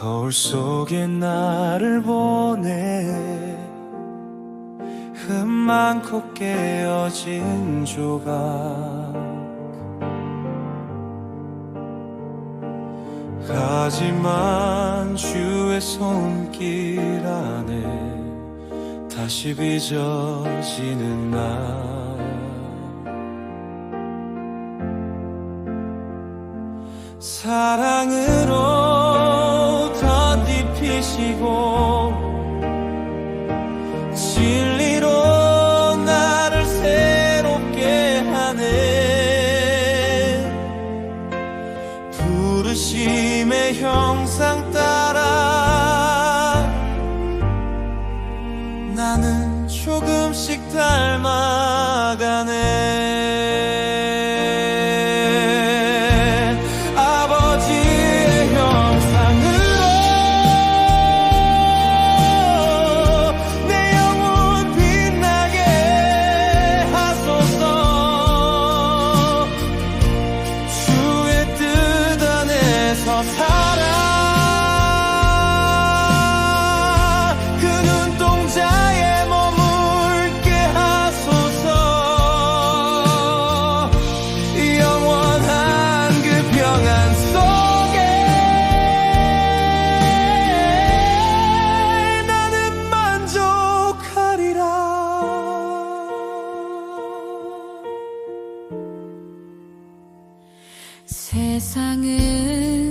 거울 속에 나를 보내 흠 많고 깨어진 조각. 하지만 주의 손길 안에 다시 빚어지는 나 사랑으로 덧입히시고 진리로 나를 새롭게 하네. 부르심의 형상 따라 나는 조금씩 닮아가네 세상은